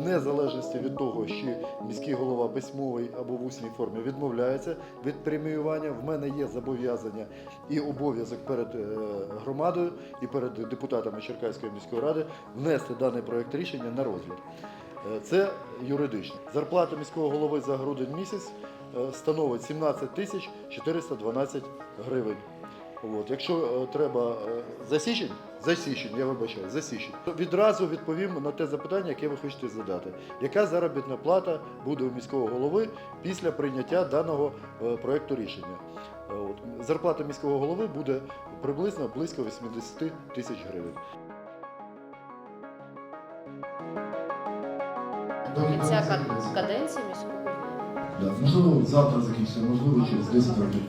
незалежності від того, що міський голова письмовий або в усній формі відмовляється від преміювання, в мене є зобов'язання і обов'язок перед е, громадою і перед депутатами Черкаської міської ради внести даний проект рішення на розгляд. Е, Це юридично. Зарплата міського голови за грудень місяць е, становить 17 тисяч 412 гривень. От. Якщо е, треба е, за січень, за січень, я вибачаю, за січень. то Відразу відповім на те запитання, яке ви хочете задати. Яка заробітна плата буде у міського голови після прийняття даного е, проекту рішення? Е, От. Зарплата міського голови буде приблизно близько 80 тисяч гривень. Кінця каденції міського голови. Да, можливо, завтра закінчиться, можливо, через 10 років.